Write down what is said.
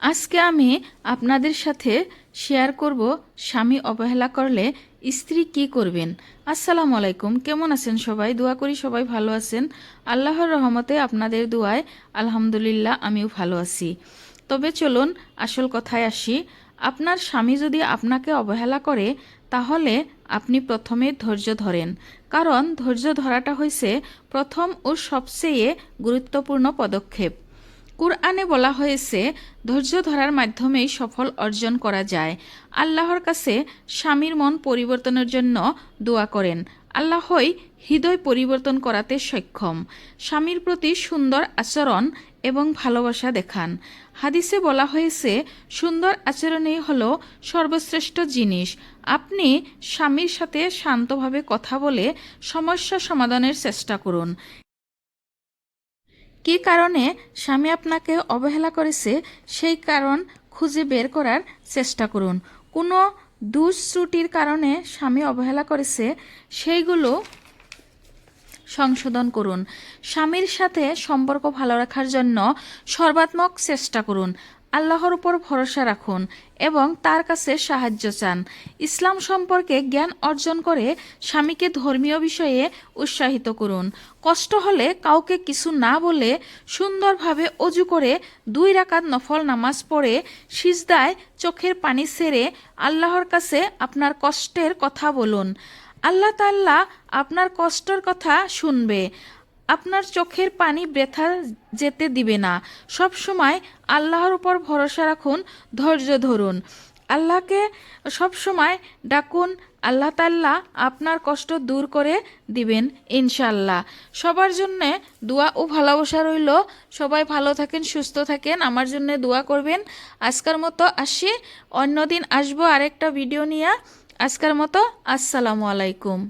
আজকে আমি আপনাদের সাথে শেয়ার করব স্বামী অবহেলা করলে স্ত্রী কি করবেন। আসসালামু আলাইকুম, কেমন আছেন সবাই? দোয়া করি সবাই ভালো আছেন। আল্লাহর রহমতে আপনাদের দোয়ায় আলহামদুলিল্লাহ আমিও ভালো আছি। তবে চলুন আসল কথায় আসি। আপনার স্বামী যদি আপনাকে অবহেলা করে, তাহলে আপনি প্রথমে ধৈর্য ধরেন। কারণ ধৈর্য ধরাটা হয়েছে প্রথম ও সবচেয়ে গুরুত্বপূর্ণ পদক্ষেপ। কুরআনে বলা হয়েছে, ধৈর্য ধরার মাধ্যমেই সফল অর্জন করা যায়। আল্লাহর কাছে স্বামীর মন পরিবর্তনের জন্য দোয়া করেন। আল্লাহই হৃদয় পরিবর্তন করাতে সক্ষম। স্বামীর প্রতি সুন্দর আচরণ এবং ভালোবাসা দেখান। হাদিসে বলা হয়েছে, সুন্দর আচরণই হলো সর্বশ্রেষ্ঠ জিনিস। আপনি স্বামীর সাথে শান্তভাবে কথা বলে সমস্যা সমাধানের চেষ্টা করুন। কী কারণে স্বামী আপনাকে অবহেলা করেছে, সেই কারণ খুঁজে বের করার চেষ্টা করুন। কোনো দুশ্রুটির কারণে স্বামী অবহেলা করেছে, সেইগুলো সংশোধন করুন। স্বামীর সাথে সম্পর্ক ভালো রাখার জন্য সর্বাত্মক চেষ্টা করুন। আল্লাহর উপর ভরসা রাখুন এবং তার কাছে সাহায্য চান। ইসলাম সম্পর্কে জ্ঞান অর্জন করে স্বামীকে ধর্মীয় বিষয়ে উৎসাহিত করুন। কষ্ট হলে কাউকে কিছু না বলে সুন্দরভাবে অজু করে দুই রাকাত নফল নামাজ পড়ে সিজদায় চোখের পানি সেরে আল্লাহর কাছে আপনার কষ্টের কথা বলুন। আল্লাহ তাল্লাহ আপনার কষ্টের কথা শুনবে। আপনার চোখের পানি ব্যথা যেতে দিবে না। সব সময় আল্লাহর উপর ভরসা রাখুন, ধৈর্য ধরুন। আল্লাহকে সব সময় ডাকুন, আল্লাহ তাল্লাহ আপনার কষ্ট দূর করে দিবেন ইনশাল্লাহ সবার জন্যে দোয়া ও ভালোবাসা রইল। সবাই ভালো থাকেন, সুস্থ থাকেন, আমার জন্য দোয়া করবেন। আজকের মতো আসি, অন্যদিন আসব আরেকটা ভিডিও নিয়ে। আজকের মতো আসসালামু আলাইকুম।